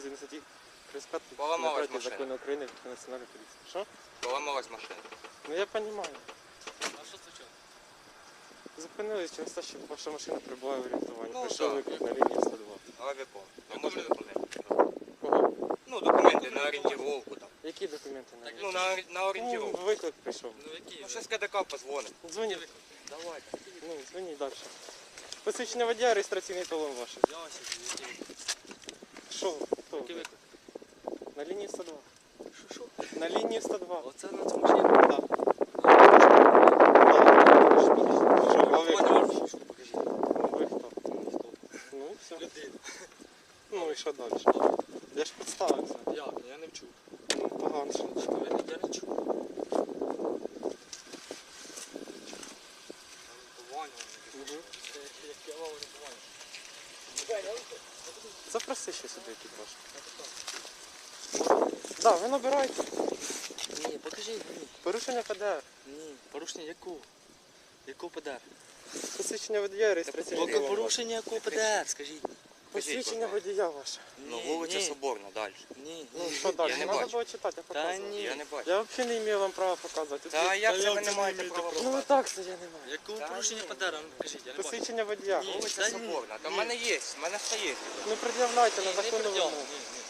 Зупинили з 10 35 Поламалась проти машина. закону України про національну поліцію. Що? Поламалась машина. Ну я розумію. А що случилось? Зупинились через те, що ваша машина перебуває в орієнтуванні. Ну, Прийшов так. виклик на лінії 102. Авіапом. Ну можна документи. Кого? Ну, документи на орієнтировку там. Які документи на Ну, на, орі- на Ну, орієнтировку. виклик прийшов. Ну які? Ну, щось КДК позвонить. Дзвоніть. Давайте. Ну, дзвоніть далі. Посвідчення водія, реєстраційний талон ваш. Взялося, які? Що? На лінії 102. Що, що? На лінії 102. Оце на цьому машині? Так. Що, а ви хто? Покажіть. Ви хто? Ну і все. Людина. Ну і що далі? Я ж підставився. Як? Я не вчу. Ну, погано. що. Я не чув. Мгм. Яке вам орієнтування? Запроси ще сюди екіпаж. Да, ви набираєте. Ні, мені. Порушення ПДР. Ні, порушення якого? Якого ПДР? Посвідчення водія, реєстраційний Поки порушення якого ПДР, скажіть. Посвідчення водія ваше. Ну, Ні, вулиця ні. Соборна, далі. Ні. Ну що далі? Я не Треба бачу. було читати, я Та ні. Я не бачу. Я взагалі не маю вам права показувати. Та Тут- як це ви не маєте права? Ну показати? так це я не маю. Якого Та порушення ні. ПДР? Ну, покажіть, я не бачу. Посвідчення водія. Ні. Вулиця ні. Соборна. Та в мене є, в мене все є. Ну пред'являйте на Ні, не законну приділ. вимогу. Ні, ні.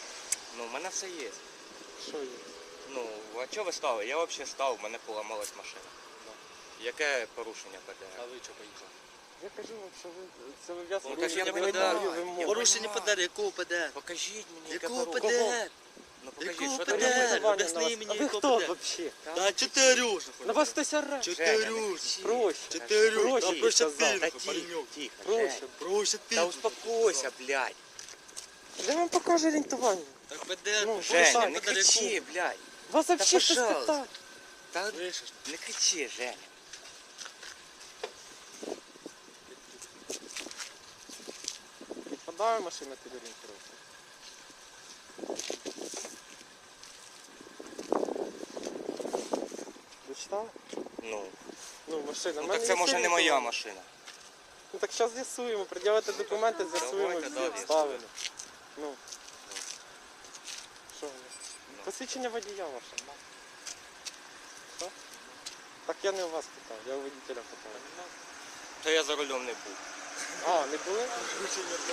Ну, в мене все є. Що є? Ну, а чого ви стали? Я взагалі став, в мене поламалась машина. Яке порушення ПДР? А ви що поїхали? Я кажу вам, що ви це ви ясно. Ну, так я не Порушення. ПДР, якого ПДР? Покажіть мені, яке Якого порушення. ПДР? Ну покажіть, Якого що там Об'ясни мені, А ви якого хто ПДР? взагалі? Та чотирюш. На вас хтось оре. Чотирюш. Проще. Чотирюш. Проще, Та проще сказав. ти, Та нахуй, паренек. тихо, тихо, Проще. Ти. Та успокойся, блядь. Я вам покажу орієнтування. Так ПДР, Ну, Женя, не кричи, блядь. Вас щось пожалуйста. питає. Та Слышиш? не кричи, Женя. Підпадає машина під орієнтировку. Ви читали? Ну, Ну, машина. ну В мене так це є може не моя машина. Ну так зараз з'ясуємо, пред'явите документи, з'ясуємо Давайте, всі да, обставини. Ну. Посвідчення водія ваше. Що? Так я не у вас питав, я у водителя питав. Та я за рулем не був. А, не були?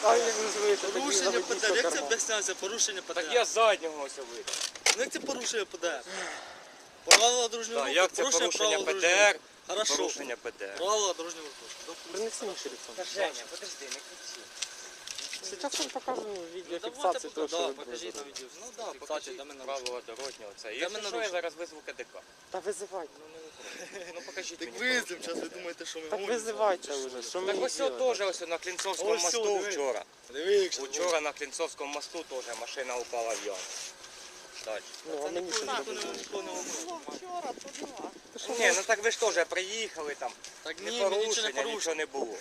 А, як ви звикли, тоді Порушення ПДР, як це карману. об'ясняється? Порушення ПДР. Так я з заднього ось вийду. Ну як це порушення ПДР? Правила дорожнього Так, руху. як це порушення правил дорожнього ПДР, руху. Хорошо. порушення ПДР. Правила дорожнього руху. Принеси мені телефон. Женя, подожди, не кричи. Сейчас вам покажу ну, Ну, відеофіксацію того, що відбувається. покажіть на відео. Ну да, покажіть де ми правила дорожнього. Це. Де Якщо ми що, я нарушили? зараз визву КДК. Та визивайте. Ну, не. Ну покажіть Так мені порушення зараз ви думаєте, що ми Так гонимо? визивайте вже, що Так мені ось делать? теж ось на Клінцовському Ось мосту диви. вчора. Диви, якщо Вчора на Клінцовському мосту теж машина упала в яму. Ну, а мені що зробити? волнує. Вчора подала. Ні, ну так ви ж теж приїхали там. Так ні, нічого не порушення, нічого не було.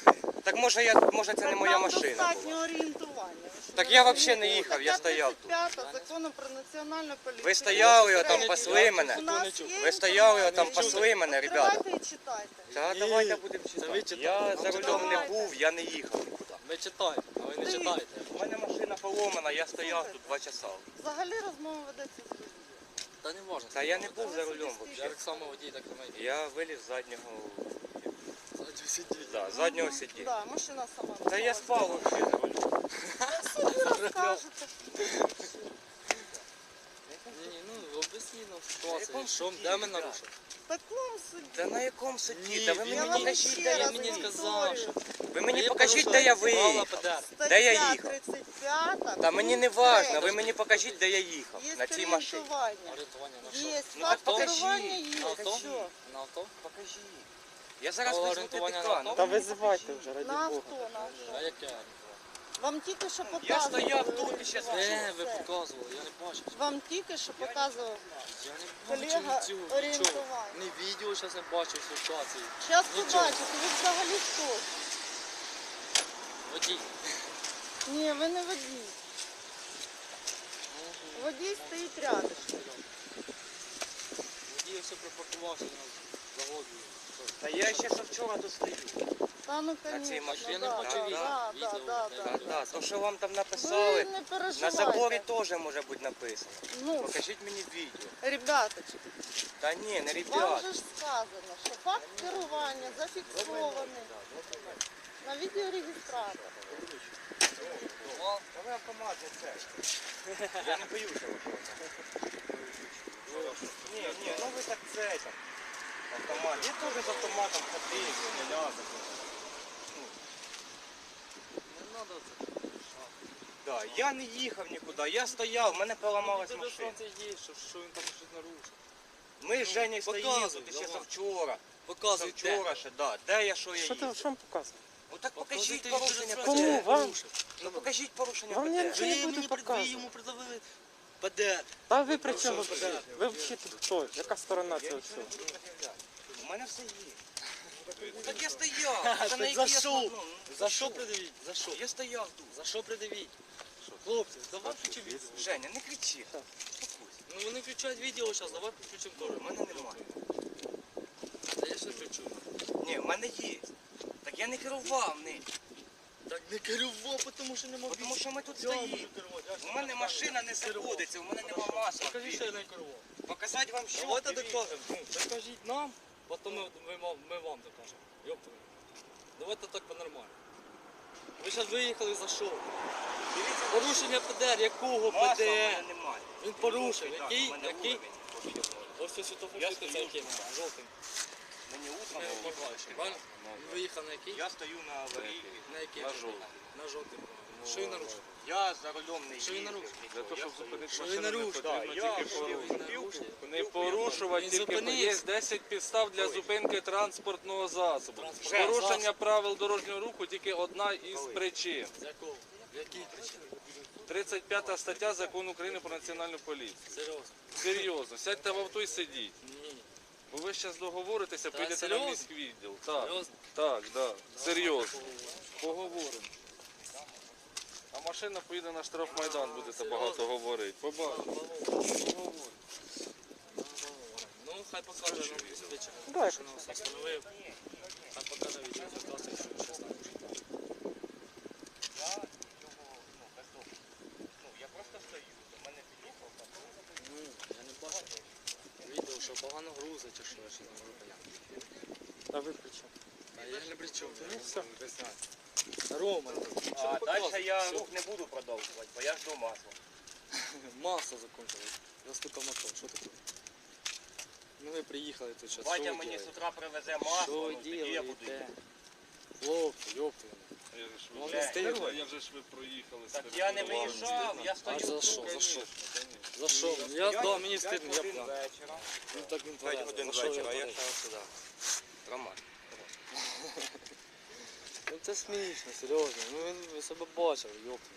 Так може я може це не моя машина достатньо була. орієнтування. Так я взагалі не їхав, я стояв тут. 35 закону про національну поліцію. Ви стояли, отам пасли мене. У нас є Ви стояли, отам інформація. пасли мене, ребята. Відкривайте і читайте. Та Ні, давайте будемо це ви читати. читайте. Я за Ну, рулем не був, я не їхав нікуди. Ми читаємо, а ви не читаєте. У мене машина поломана, я стояв тут два часа. Взагалі розмова ведеться з людьми. Та не можна. Та я не був за рулем Я так само водій, так само і Я виліз з заднього, Заднього сидіння. да, з заднього сидіння. Да, машина сама. Та я спав взагалі за рулем. Собі розкажете. Нам ситуацію. якому Що, де ми нарушили? Та на якому суді? Та ви Я мені вам покажіть, ще де я раз мені сказав, що Ви мені ви покажіть, де порушили я правила виїхав. ПДР. Де я їхав? 35. Та мені не важно, ви мені покажіть, де я їхав Є на цій машині. орієнтування. Орієнтування на що? Є Ну, факт так керування є. На авто? Що? На авто? Покажіть. Я зараз визву орієнтування на авто? Та визивайте вже, раді На Бога. авто, на А авто. яке? Вам тільки що Я показували. стояв тут і щас Де ви показували? Я не бачив. Вам тільки що показував Я не колега бачив цього нічого. орієнтування. Не відео зараз не бачив ситуації. Зараз Нічого. побачите, ви взагалі хто? Водій. Ні, ви не водій. Водій стоїть рядом. Водій все припаркувався на заводі. Та я ще що вчора тут стою. Ну, На цій машині? Да, бачу да, відео. да, Відео, да, да. Так, так, то, що вам там Ви написали, не на переживайте. заборі теж може бути написано. Ну, Покажіть мені відео. ребяточки, Та ні, не вам ребят. же ж сказано, що факт керування зафіксований на відеорегістратор. Ви автомат не це. Я не боюся. Ні, ні, ну ви так це там. Автомат. Я теж з автоматом ходив, стріляв. Треба це. Да, я не їхав нікуди, я стояв, в мене поламалась Тебе машина. сонце є, що, що він там щось нарушив. Ми з Женєю стоїмо показуй, тут ще давай. завчора. Показуй, де. Завчора ще, да. Де я, що я Що ти їздив. що вам показує? Ну так покажіть ти порушення вже Кому? Вам? Ну покажіть порушення Вам не ПДР. нічого не Ви буду мені пред- ви йому придавили ПДР. Та ви при Ну, чому? що? Ви взагалі тут хто? Яка сторона Я цього всього? У мене все є. Так я стояв. Так на за якій що? основному? Ну, За що придавіть? За що? Я стояв тут. За що придавіть? Хлопці, давай включи відео. Женя, не кричи. Ну вони включають відео зараз, давай включимо У мене немає. Та я ще включу. Ні, в мене є. Так я не керував ним. Так не керував, тому що нема Тому що ми тут стоїмо. У мене машина не заводиться, у мене нема масла. Покажи, що я не керував. Показати вам що? Давайте докажемо. Ну, Докажіть нам, потім ми, ми, вам- ми вам докажемо. Йоптали. Давайте так по-нормально. Ви зараз виїхали за що? Порушення ПДР, якого ПДР? Він порушив. Який? Який? Ось це світофор яким? Жовтим. Мені утром. Виїхав на який? Я стою на аварійці. На який? На жовтим. На жовтий. Що він нарушив? Я за рулем не Що він їздив. нарушив? Для того, щоб зупинити Що він нарушив? Да, я Він порушив. Не порушувати Він тільки є 10 підстав для зупинки транспортного засобу. Порушення правил дорожнього руху тільки одна із причин. З якого? Які причини? 35 стаття закону України про національну поліцію. Серйозно? Серйозно, сядьте в авто і сидіть. Ні. Бо ви зараз договоритеся, підете на серйозно? міськвідділ. Так, Серйозно? так, да. Серйозно. Поговоримо. А машина поїде на штрафмайдан, будете багато говорити. Побачимо. Ну, хай покаже Що нас встановив. Хай покаже відео, щось. Я я я не бачив. Відео, що погано грузить, чи що, я ще не можу поняти. Та ви при чому? А я не при чому. Ну, все. Рома, А далі я рух не буду продовжувати, бо я жду масла. Масло закончилось. Застукав мотор, що таке? Ну ви приїхали тут зараз. Батя мені з утра привезе масло, Що ну, тоді я буду же ж Ну. Я вже ж ви проїхали. Так я не виїжджав, я стою А за тут. що? За що? За що? Я, да, мені П'ять стидно, я годин п'яний. вечора. Ну так він 5 тверезий. годин За що я вечора, я сюди. Роман. Ну це смішно, серйозно. Ну він ви себе бачив, ёпти.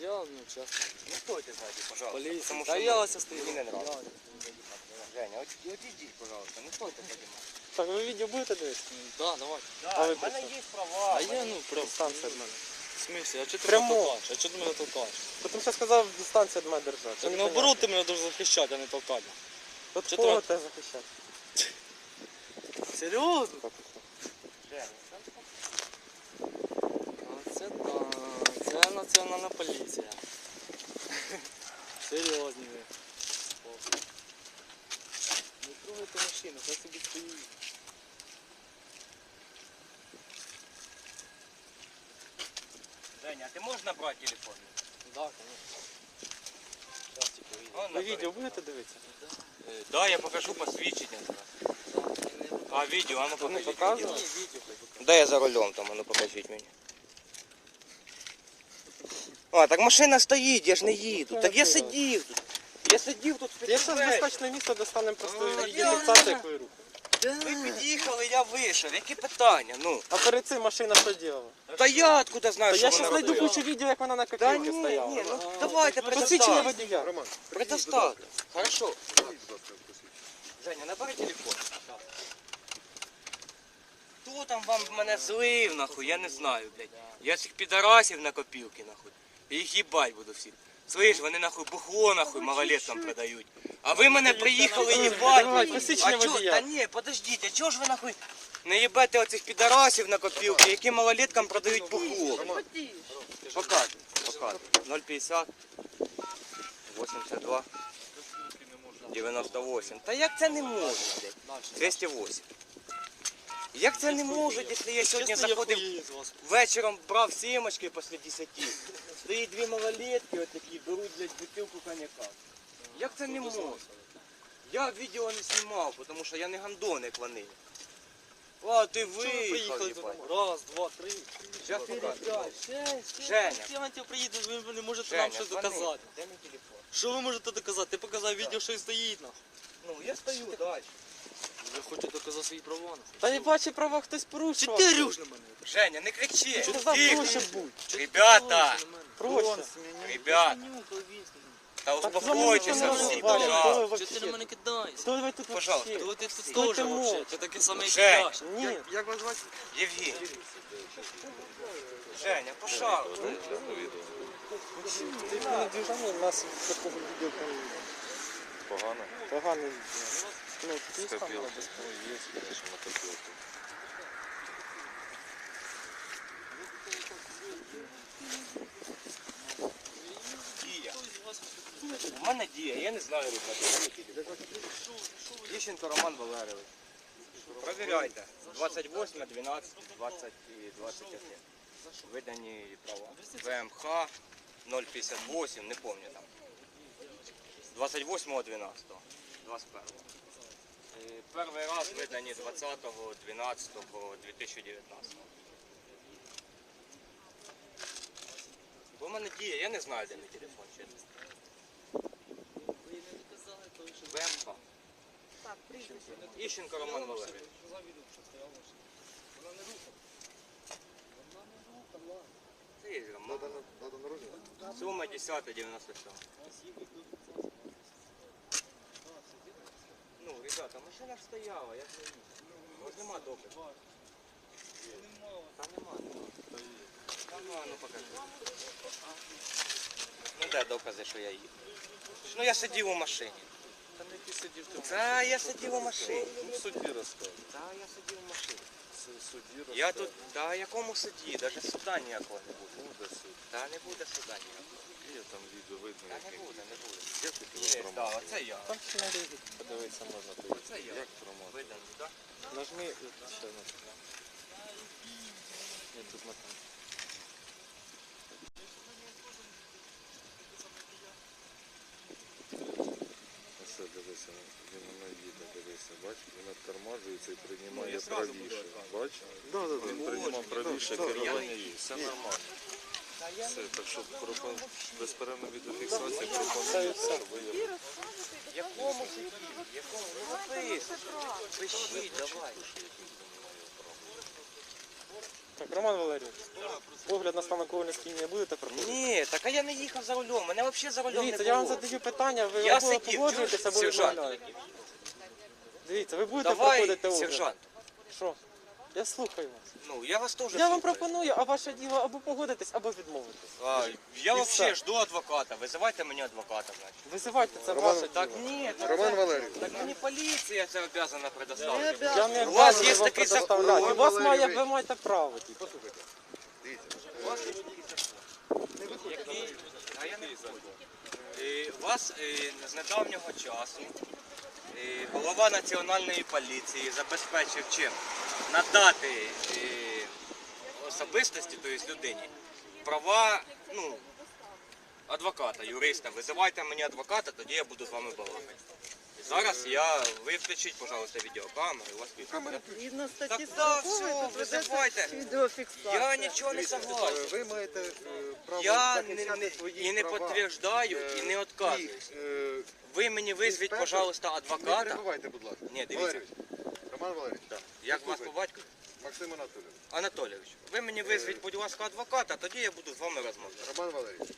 Я, ну чесно. Ну стойте сзади, пожалуйста. Поліція. потому Та что, я ну, ось стою. Мені не нравится. Женя, от, пожалуйста, не стойте сзади. Так, ви відео будете дивитися? Так, давай. Да, ви в мене є права. А я, ну, про... Дистанція від мене. В смысле, а чого ти Прямо. мене толкаєш? А чого ти мене толкаєш? Тому що сказав дистанція від мене держати. Так наоборот ти мене дуже захищати, а не толкати. От чи кого тебе захищати? Серйозно? Так, А це так, це національна поліція. Серйозні ви. Не трогайте машину, хай собі стоїть. Женя, а ти можеш набрати телефон? Да, конечно. Сейчас вийде. Ви відео будете дивитися? Е, Да, я покажу посвідчення зараз. А відео, а ну Не покажіть. відео. Да я за рулем там, а ну покажіть мені. А, так машина стоїть, я ж не їду. Так я сидів тут. Я сидів тут Я зараз безпечне місце достанемо просто відеофіксацію, я- ви під'їхали, я вийшов. Які питання? Ну. А перед цим машина що робила? Та я откуда Та знаю, що я вона зараз знайду робила? кучу відео, як вона на Та ні, стояла. ні, ну давайте Посвідчення предоставте. водія. Роман. Предоставте. Хорошо. Женя, набери телефон. Хто там вам мене злив, нахуй, я не знаю, блядь. Я цих підарасів на копілки, нахуй. Я їх їбать буду всіх. Слышь, вони нахуй бухло нахуй малолеткам продають. А ви мене приїхали їбать. А чо, та ні, подождіть, а чого ж ви нахуй Не їбете оцих підарасів на копілки, які малоліткам продають бухло. Показуй, показуй. 0,50, 82, 98. Та як це не може, блядь? 208. Як це не може, якщо я сьогодні заходив вечором брав сімочки після 10. Стоїть дві малолетки отакі, беруть, блядь, бутилку коньяка. Як це не може? Я відео не знімав, тому що я не гандоник вони. А, ти ви виїхав, їбать. Раз, два, три. Щас покажу. Женя. Клементів приїде, ви не можете нам щось доказати. Де мій телефон? Що ви можете доказати? Ти показав відео, що і стоїть нахуй. Ну, я стою далі. Я хочу доказати свої права. Та я бачу права хтось Чи ти рюш на мене? Женя, не кричи. Ти проще будь. Ребята, Проще. ребята, та успокойтеся всі, пожалуйста. хто ви Чи ти на мене кидаєшся? Хто ви тут Пожалуйста. вообще? То ти тут теж вообще. Ти такий самий Жень. кидаш. Ні. Як вас звати? Євгеній. Женя, пожалуйста. Ти не движення нас такого відео Погано. погано відео. Ну, ти сам Копілки. надо. Ну. Дія. У мене дія, я не знаю рухати. Іщенко Роман Валерійович. Провіряйте. 28, 12, 20 і 21. Видані права. ВМХ 058, не пам'ятаю там. 28, 12, 21. Перший раз видані 20, 12, 2019. Бо в мене діє, я не знаю, де мій телефон, чесно. ВМХ. Так, прізвище. Іщенко Роман Валерійович. Це є Роман. Сума 10, 97. Ну, ребята, машина ж стояла, я ж не їздив. Ось нема доказу. Там нема. Там, ну, а ну покажи. Ну де докази, що я їду? Ну я сидів у машині. Там який сидів там? Та я сидів у машині. Ну, в суді розказує. Та я сидів у машині. Судді розказує. Я тут, та якому суді, навіть суда ніякого не буде. Буде суд. Та не буде суда ніякого. Є там відео видно, Та не буде, не буде. Як ти Є, промахав? оце я. Там ще на подивитися можна. Оце я. Як промахав? Виданий, так? Нажми ще на Я тут на Ось дивися, він на їде, дивися, бач, він оттормажується і Ну, приймає я зразу правіше. Бач? Він приймав правіше, керування є. Все нормально. Все, так що пропон... безперервна відеофіксація пропонує, щоб виявити. Якому суді? Якому? Ну напиши. Пишіть, давай. Так, Роман Валерійович, погляд на стан алкогольного сп'яніння будете проходити? Ні, так а я не їхав за рулем, мене взагалі за рулем Дивіться, не я вам задаю питання, ви Я або сидів, погоджуєтесь, або сержант? відмовляєте. Дивіться, ви будете Давай, проходити огляд. сержант. Що? Я слухаю вас. Ну, я вас теж Я вам слухаю. пропоную, а ваше діло або погодитись, або відмовитись. А, я І взагалі жду адвоката. Визивайте мені адвоката, значить. Визивайте, це Роман- ваше Так діло. ні, так, Роман Валерійович. так мені поліція це обов'язана предоставити. Я не У вас є такий закон. У вас має, ви маєте право. типу. У вас є. Який? А я не буду. Е, Вас е, з недавнього часу е, голова національної поліції забезпечив чим? Надати е, особистості, тобто людині, права, ну, адвоката, юриста. Визивайте мені адвоката, тоді я буду з вами балакати. Зараз я, ви включіть, пожалуйста, відеокамеру, у вас камера. Згідно статті Так, все, визивайте. відеофіксація. Я нічого не согласен. Ви маєте е, право Я не, захищати не, свої і не права. підтверджую, і не І, відказуюсь. е, Ви мені визвіть, інспектор- пожалуйста, Не адвоката. перебувайте, будь ласка. Ні, дивіться. Роман Валерійович, Як вас по батьку? Максим Анатолійович, Анатолійович, ви мені визвіть, будь ласка, адвоката, тоді я буду з вами розмовляти. Роман Валерійович.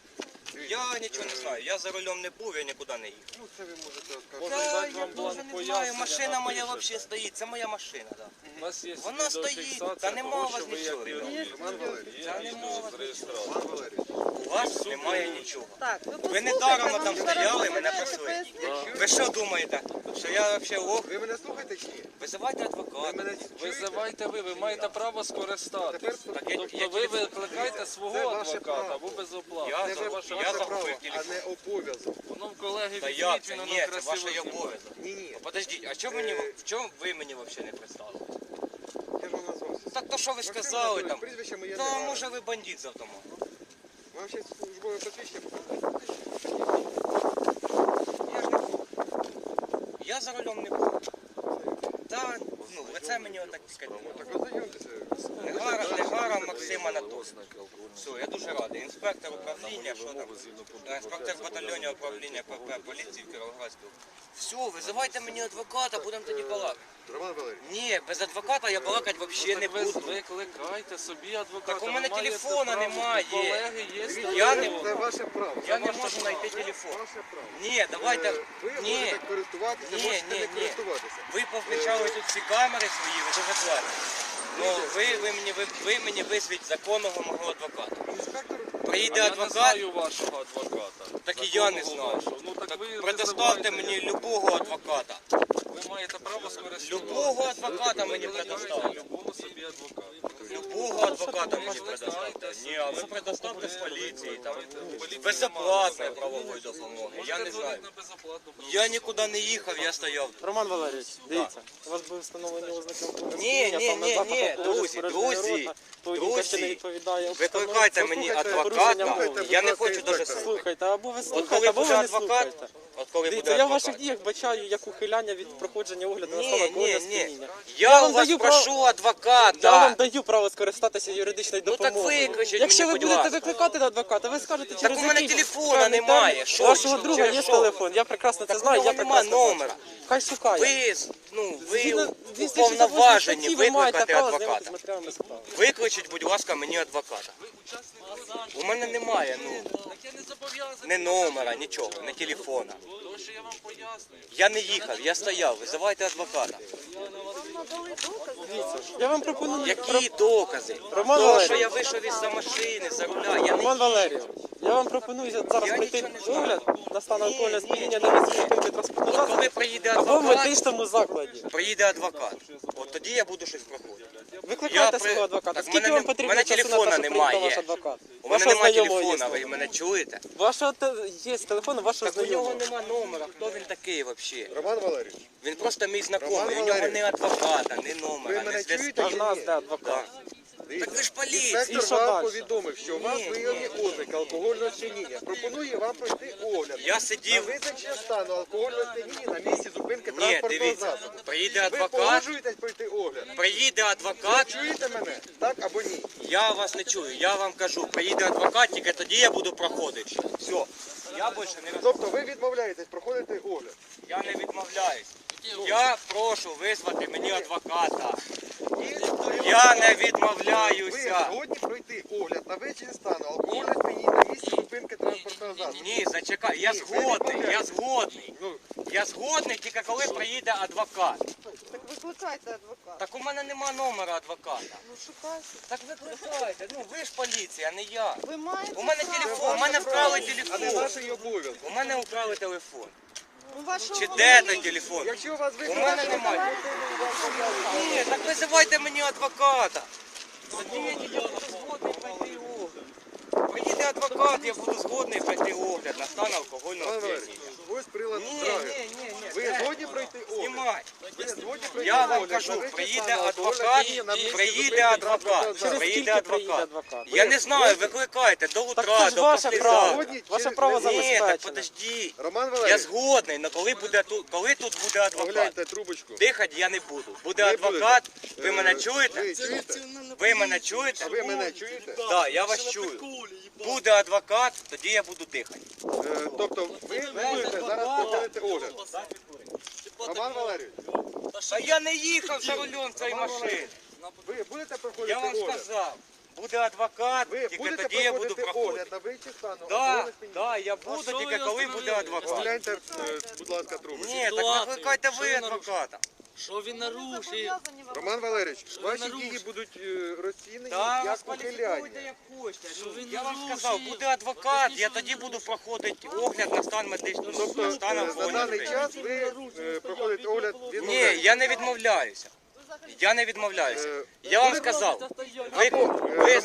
Я нічого не знаю, я за рулем не був, я нікуди не їхав. Ну, це ви можете. Та я дуже не знаю, машина моя взагалі стоїть, це моя машина, так. нас є Вона стоїть, та нема у вас нічого. Роман Валерійович. Є Та нема у вас з. Роман Валерійович. У вас немає нічого. Так, ви Ви послухайте, недаром вам там зараз стояли, мене просили. пояснять. Ви що думаєте? Що я взагалі лох? Ви мене слухаєте чи ні? Визивайте Ви адвоката. мене чуєте? Визивайте ви, ви маєте право скористатись. Тепер Так я- Тобто ви викликаєте свого Це ваше адвоката право. або безоплатно. Я Це за- ваше я ваше право, загубив а не обов'язок. Воно в колеги Та візьміть, як це? він Ні, це красиво ваше знімає. обов'язок. Ні, ні. Подождіть, а чому мені, в чому ви мені взагалі не представили? Я ж вам назвався. Так то що ви Максим сказали Анатолійович, там? Прізвище моє Та немає. може ви бандит з автоматом. Вам ще службове посвідчення Я ж не був. Я за рулем не був. Та, ну, лице мені отак сказали. Негара, Негара Максим Анатолійович. Все, я дуже радий. Інспектор управління, що там? Інспектор батальйону управління ПП поліції в Кіровоградській. Все, визивайте мені адвоката, будемо тоді балакати. Роман Валерійович. Ні, без адвоката я балакати взагалі не буду. викликайте собі адвоката. Так у мене ви телефона немає. Колеги є Я не- Це ваше право. Я не можу знайти телефон. Ваше право. Ні, давайте. Е, Ви Ні. можете користуватися, Ні, можете ні, не ні. користуватися. Ви повключали тут всі камери свої, ви дуже класні. Ну, ви, ви, мені, ви, ви мені визвіть законного мого адвоката. Інспектор А Приїде я не адвокат, знаю вашого адвоката. Так і я не знаю. вашого. Ну так ви предоставте визивайте мені любого адвоката. Ви маєте право скористатися. Любого адвоката мені предоставте. Любого собі адвоката. Любого адвоката мені предоставте. Ні, а ви предоставте з поліції, там безоплатної правової допомоги. Я не знаю. на безоплатну Я нікуди не їхав, я стояв. Роман Валерійович, дивіться, у вас були встановлені ознаки Ні, ні, ні, ні, друзі, друзі, друзі, відповідає Викликайте мені адвоката. Я не хочу дуже інспектора. слухати. Слухайте, або ви От коли або ви буде не адвокат, от коли Дивіться, я в ваших діях бачаю як ухиляння від проходження огляду на стан алкогольного ні, ні. сп'яніння. Я вам у вас даю прошу право- Я вам даю право скористатися юридичною Ну, так допомогою. викличіть Якщо мені, ви будь будете ласка. викликати до адвоката, ви скажете через у мене який телефона певний немає. термін. Що У вашого друга через є що? телефон, я прекрасно це Так знаю, нього я нема прекрасно номера. бачу. Хай шукає. Ви, ну, ви Згідно 268 уповноважені статті ви маєте викликати право знайомитися адвоката. з матеріалами справи. Викличіть, будь ласка, мені адвоката. У мене немає, ну, Так я не зобов'язаний. номера, нічого, ні телефона. Тому що я вам пояснюю. Я не їхав, я стояв, визивайте адвоката. Я вам пропоную... Які докази? Роман Того, що Валерійович. я вийшов із-за машини, за руля, я не Роман Валерійович, я вам пропоную зараз Я пройти нічого не знаю. огляд на стан Ні, алкогольного ні, сп'яніння на місці зупинки транспортного От засобу коли приїде або в адвокат, медичному закладі. приїде адвокат. От тоді я буду щось проходити. Викликайте Я при- свого адвоката. Так, Скільки мене вам не- потрібно мене часу на телефона те, щоб немає. ваш адвокат? У мене Вашого немає знайомого телефона, ви мене чуєте? Вашого те- є телефон вашого Так у нього знайомого. нема номера, хто він такий взагалі? Роман Валерійович. Він просто мій знайомий, у нього Валерійович. не адвоката, не Ви номера, мене чуєте? зв'язку. А в нас де адвокат? Дивіться, Так ви ж поліція. Інспектор що вам дальше? повідомив, що у вас Ні, виявлені ознаки алкогольного сп'яніння. Пропонує вам пройти огляд. Я На сидів, визначення стану алкогольного сп'яніння на місці зупинки ні, транспортного дивіться, засобу. приїде Ви адвокат, погоджуєтесь пройти огляд? приїде адвокат, Чуєте мене? Так або ні? я вас не чую, я вам кажу, приїде адвокат, тільки тоді я буду проходити. Все, я більше не роз... Тобто ви відмовляєтесь проходити огляд. я не відмовляюсь. Я прошу визвати мені адвоката. Я не ви відмовляюся. згодні пройти огляд на визначення стану алкогольного сп'яніння на місці зупинки транспортного засобу. Ні, зачекай, я Ні, ви згодний, я відмовляєтесь. згодний. Ну, Я згодний тільки коли приїде адвокат. Так викликайте адвоката. Так у мене нема номера адвоката. Ну шукайте. Так викликайте, ну ви ж поліція, а не я. Ви маєте У мене право. телефон, у мене вкрали а не телефон. ваш обов'язок. У мене украли телефон. Чи де той телефон? Якщо вас У мене немає. Ні, так визивайте мені адвоката. Згодний пройти Приїде адвокат, я буду згодний пройти огляд на стан алкогольного сп'яніння. ось прилад Ні, ні, ні, ні. Ви згодні пройти огляд? Знімай. Ви згодні пройти Я вам огляд кажу, приїде адвокат, сп'яніння на місці приїде зупинки адвокат. транспортного засобу. Приїде адвокат. Я не знаю, викликайте до Так утра, це ж до ваше право. послезавтра. Сьогодні Ваше через- право Ні, Ні, так подожди. Роман Я Валерійович, згодний, але коли буде тут, коли тут буде адвокат? огляньте трубочку. Дихати я не буду. Буде адвокат, ви Е, мене чуєте? Ви чуєте? Ви мене чуєте? Ви мене чуєте? Так, я вас чую. Буде адвокат, тоді я буду дихати. Е, Тобто ви будете зараз проходити огляд. Роман Валерійович, Та я не їхав за рулем цієї машини. ви будете проходити Я вам огляд? сказав, буде адвокат, Ви тільки будете тоді я буду проходити огляд на вичі стану Так, я буду, тільки коли буде адвокат. Огляньте, е, будь ласка, трубочку. Ні, так викликайте ви адвоката. Що він нарушив? Роман Валерійович, Що ви ваші нарушили? дії будуть е, розцінені Та як вас кваліфікуйте ухиляння. як хочете. Що Ну, він Я вам сказав, буде адвокат, я тоді буду проходити огляд на стан медичного Тобто на е, стан за алкогольного даний час ви е, проходите огляд від Ні, я не відмовляюся. Я не відмовляюся. Е, Я вам сказав, ви, ви, е,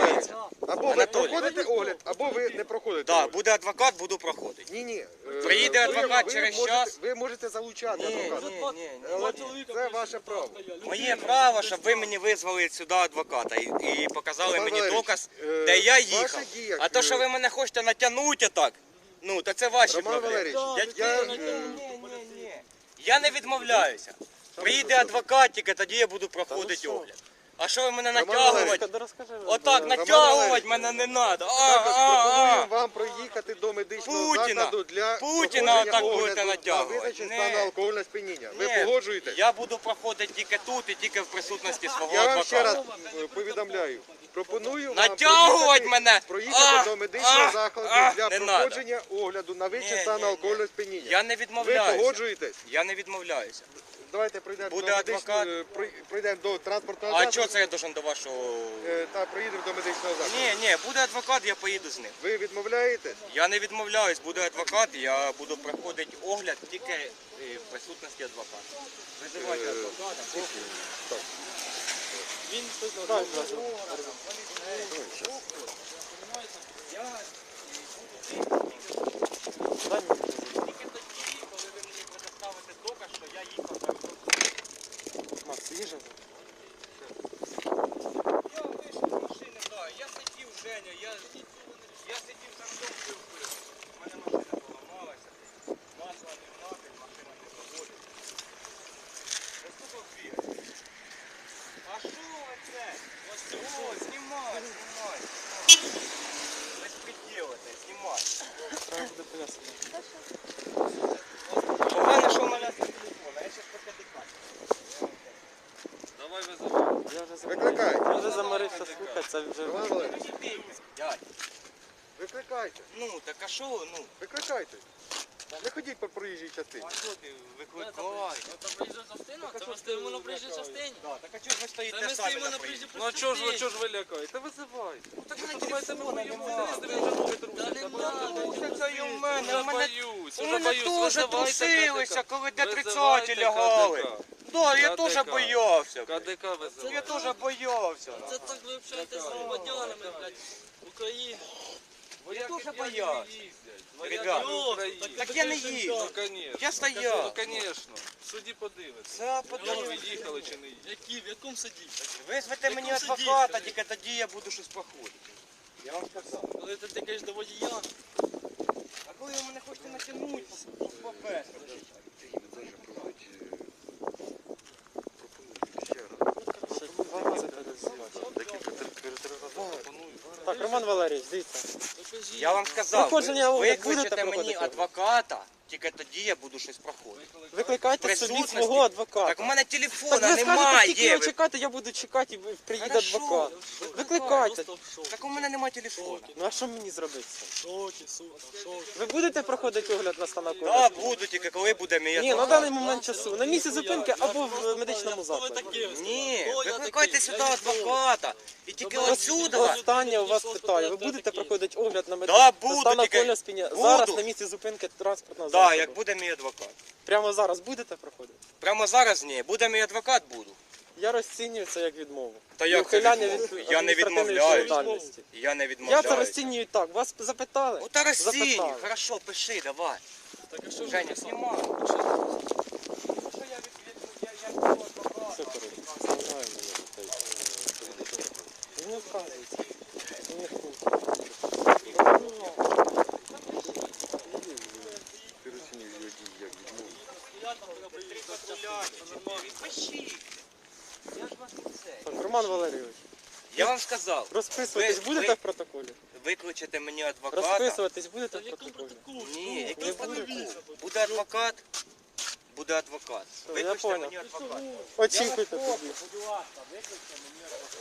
дивіться, або ви Анатолій. проходите огляд, або ви не проходите да, огляд. буде адвокат, буду проходити. Ні, ні. е, Приїде адвокат через можете- час. Ви можете залучати адвоката. ні, ні, ні. Але це ваше право. Моє право, щоб ви мені визвали сюди адвоката і, і показали мені Валерійович, доказ, е, де я ваша їхав. дія, А то, е, що ви мене хочете натягнути так, ну, то це ваші Роман проблеми. Валерійович, Я, я, ні, е, ні, ні, ні. я не відмовляюся. Приїде адвокат, тільки тоді я буду проходити огляд. А що ви мене натягувати? Отак натягувати мене не треба. А, пропонуємо вам проїхати до медичного Путіна. закладу для Путіна проходження отак будете огляду на натягувати. визначення Ні. стану алкогольного сп'яніння. Ви Ні, погоджуєтесь? Я буду проходити тільки тут і тільки в присутності свого Я вам ще раз е, повідомляю. Пропоную вам Натягувати проїхати- мене! проїхати А, до медичного а, закладу а, для не проходження огляду на вище Ні, стану ні, ні. алкогольного сп'яніння. Я не Ви відмовляюся. погоджуєтесь? Я не відмовляюся. Давайте пройдемо Буде до адвокат. медичного, е, прой- до транспортного А чого це я должен до вашого. е, та проїдемо до медичного закладу. Ні, ні, буде адвокат, я поїду з ним. Ви відмовляєтесь? Я не відмовляюсь, буде адвокат, я буду проходити огляд тільки е, в присутності адвоката. Визивайте Е, адвоката. Він Так. Дай мені. Тільки тоді, коли ви мені предоставите доказ, що я їхав так. Їжа. Я вийшов з машини, так. Я сидів, Женя, я, я сидів за рулем пив. У мене машина поламалася. Масла не влазить, машина не заводить. Ось тут от. А що це? Ось о, знімай, знімай. Безпреділите, знімай. Треба буде пояснити. Погано, що в мене з телефона, я зараз поки дикаю. Давай визивай. Я вже заморився. Викликайте. Я вже заморився слухати, це вже. Дядь, викликайте. ну так а що, ну? Викликайте. Не ходіть по проїжджій частині. А що ти викликай? Це проїжджа частина? Це ми стоїмо на проїжджій частині. Так а чого ж ви стоїте самі на проїжджій Ну а чого ж ви чого ж ви лякаєте? Визивайте. Так Ну, мене давайте ми телефона поїмо нема. вниз, він вже ноги Та не Та надо, і у мене, мене, боюсь, теж трусилися, коли де Визивайте 30 лягали. КДК. Я КДК. теж боявся. блядь. КДК Я визивайте. теж боявся. Це так ви общаєтесь з громадянами, блядь, України. Я теж боявся. Ребят, ну, Так я не їду. Ну, конечно. Я Ну, стояв. конечно. В суді подивиться. Це Ну, подивись. ви їхали чи не їхали. Які, в якому суді? Визвете мені Якому адвоката, скажи? тільки тоді я буду щось проходити. Я вам сказав. Коли ти тикаєш до водія, А коли ви мене хочете натягнути, по перше. Ще Так, Роман Валерійович, дивіться. Я вам сказав, Проходження ви огляд будете викличете мені проходити? адвоката, тільки тоді я буду щось проходити. Викликайте собі Присутності. свого адвоката. Так у мене Так телефона ви скажете, немає. скільки його ви- чекати, я буду чекати, і приїде Хорошо. адвокат. Викликайте. Так у мене немає телефона. Ну а що мені зробити? Шокі, сука, шокі. Ви будете проходити огляд на стан Так, алкоголю? буду тільки коли буде мій Ні, на адвокат. даний момент часу. На місці зупинки або в медичному закладі. Ні, викликайте сюди адвоката. І тільки отсюда. Останнє у вас питаю. Ви будете проходити огляд на Да, медичний буду, стан тільки- сп'яніння? буду. Зараз на місці зупинки транспортного Так, як буде мій адвокат. Прямо зараз будете проходити? Прямо зараз ні, буде мій адвокат, буду. Я розцінюю це як відмову. Та І як це ухиляння відмову? від Я не адміністративної відмовляюсь. відповідальності. Я не Я відмовляюся. це розцінюю так. Вас запитали? Ну та розцінь, Запитали. хорошо, пиши, давай. Так а що Женя, знімай. написали? Що я від- від- я- я цього адвоката? Все коротко. Знімаємо я дітей. Він не вказується. Він не вказується. Ти розцінюєш його дії як відмову. Пиши. Я ж вас не це. Так, Роман Валерійович, Я вам сказав, розписуватись Ви- будете ви- в протоколі? викличете мені адвоката. Розписуватись будете в протоколі? Ні, який буде. буде адвокат. Буде адвокат. я Викличте понял. мені адвоката. Очікуйте тоді. Будь ласка, викличте мені адвоката.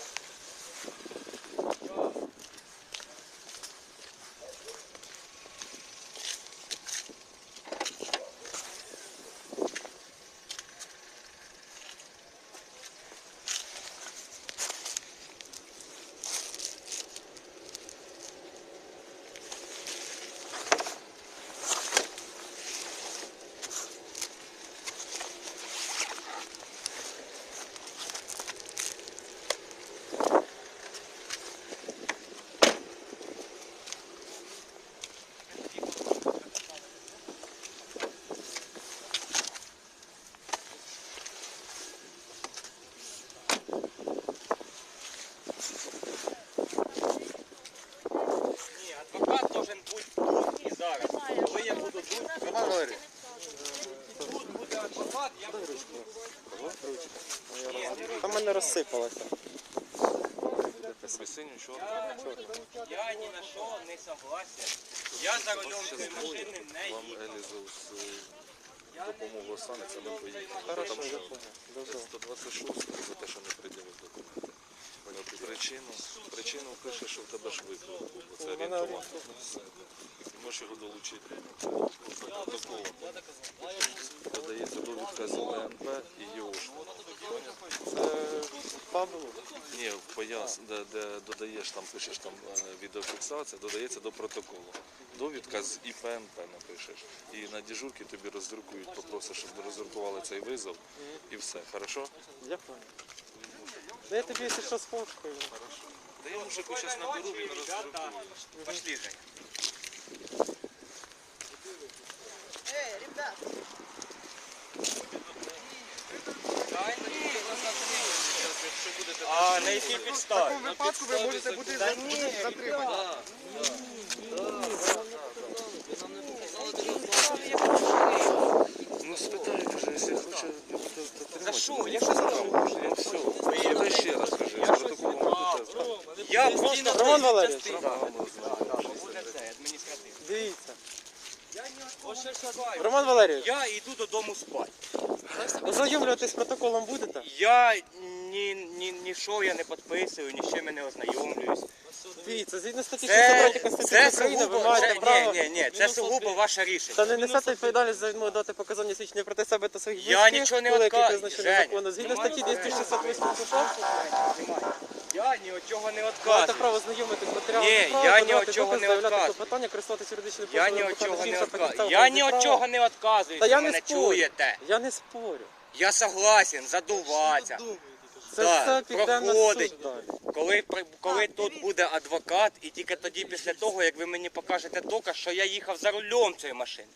Чорну. Я ні на що не согласен. Я за рулем цієї машини не Вам їду. Елізу з е, допомогою станеться, ми поїхали. Хорошо, Там я що? 126 за те, що не приділив документи. Причину, причину пише, що в тебе ж виклик був, бо це орієнтовано. І можеш його долучити протоколом. Додається довідка з ЛНП і ЄОшка. Це Павло. Ні, пояс, де, де додаєш, там пишеш там е, відеофіксація, додається до протоколу. Довідка з ІПНП напишеш. І на дежурки тобі роздрукують, попросиш, щоб роздрукували цей визов і все. Хорошо? Я понял. Да я тобі, якщо що, сфоткаю. Та я мужику зараз наберу, він роздрукує. Пошли, Женя. Эй, ребят, На якій підставі? В випадку ви можете бути за- бути затримані. Ну спитай, каже, якщо хоче За що? Я що сказав? Ну все, спитай ще раз, каже, з протоколом буде Я просто Роман Валерійович, дивіться. Роман Валерійович, Я йду додому спати. ознайомлюватись з протоколом будете? Я ні, ні, ні що я не підписую, ні з чим я не ознайомлююсь. Дивіться, згідно статті Це, 63 Конституції це України, ви сугубо, маєте це, право ні, ні, ні, це сугубо ваше рішення. та не несете відповідальність за відмову дати показання свідчення проти себе та своїх Я близьких, нічого не коли які відка- призначені Женя, законом. Згідно статті 268 США, Я ні від чого не маєте відказую. право знайомитись з матеріалами Ні, справи, я ні подавати від чого докази, не заявляти відказую. клопотання, користуватися юридичною Я послугою, ні від чого не відказую. Я ні від чого не відказую. Та ви не мене спорю. чуєте. Я не спорю. Я согласен, задуватися. Це Так, все піде на проходить. суд далі. Коли, при- коли тут буде адвокат, і тільки тоді після того, як ви мені покажете доказ, що я їхав за рулем цієї машини.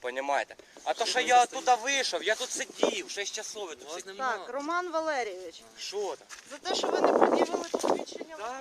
Понімаєте? А то, що я туди вийшов, я тут сидів, 6 часов я тут сидів. так, Роман Валерійович, Що там? за те, що ви не пред'явили посвідчення. Да,